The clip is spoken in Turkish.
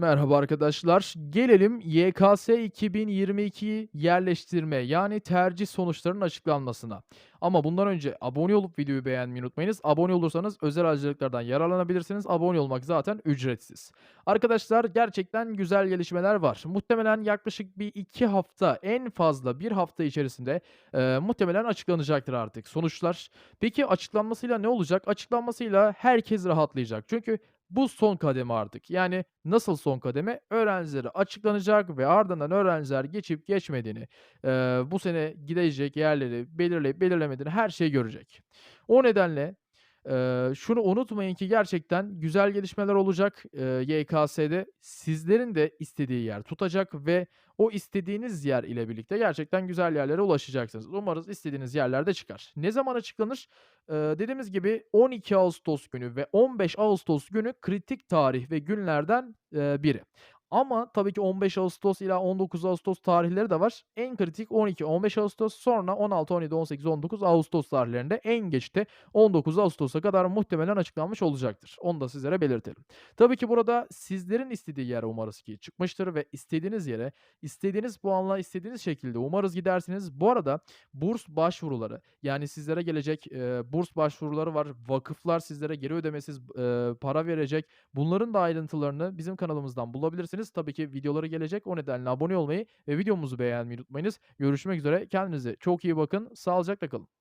Merhaba arkadaşlar. Gelelim YKS 2022 yerleştirme yani tercih sonuçlarının açıklanmasına. Ama bundan önce abone olup videoyu beğenmeyi unutmayınız. Abone olursanız özel harcılıklardan yararlanabilirsiniz. Abone olmak zaten ücretsiz. Arkadaşlar gerçekten güzel gelişmeler var. Muhtemelen yaklaşık bir iki hafta en fazla bir hafta içerisinde e, muhtemelen açıklanacaktır artık sonuçlar. Peki açıklanmasıyla ne olacak? Açıklanmasıyla herkes rahatlayacak. Çünkü bu son kademe artık. Yani nasıl son kademe? Öğrencilere açıklanacak ve ardından öğrenciler geçip geçmediğini, eee, bu sene gidecek yerleri belirleyip belirlemediğini her şeyi görecek. O nedenle, eee, şunu unutmayın ki gerçekten güzel gelişmeler olacak, eee, YKS'de. Sizlerin de istediği yer tutacak ve o istediğiniz yer ile birlikte gerçekten güzel yerlere ulaşacaksınız. Umarız istediğiniz yerlerde çıkar. Ne zaman açıklanır? Eee, dediğimiz gibi 12 Ağustos günü ve 15 Ağustos günü kritik tarih ve günlerden, eee, biri. Ama tabii ki 15 Ağustos ila 19 Ağustos tarihleri de var. En kritik 12-15 Ağustos, sonra 16, 17, 18, 19 Ağustos tarihlerinde, en geç de 19 Ağustos'a kadar muhtemelen açıklanmış olacaktır. Onu da sizlere belirtelim. Tabii ki burada sizlerin istediği yer umarız ki çıkmıştır ve istediğiniz yere, istediğiniz puanla, istediğiniz şekilde umarız gidersiniz. Bu arada burs başvuruları, yani sizlere gelecek, eee, burs başvuruları var. Vakıflar sizlere geri ödemesiz, eee, para verecek. Bunların da ayrıntılarını bizim kanalımızdan bulabilirsiniz. Tabii ki videoları gelecek. O nedenle abone olmayı ve videomuzu beğenmeyi unutmayınız. Görüşmek üzere. Kendinize çok iyi bakın. Sağlıcakla kalın.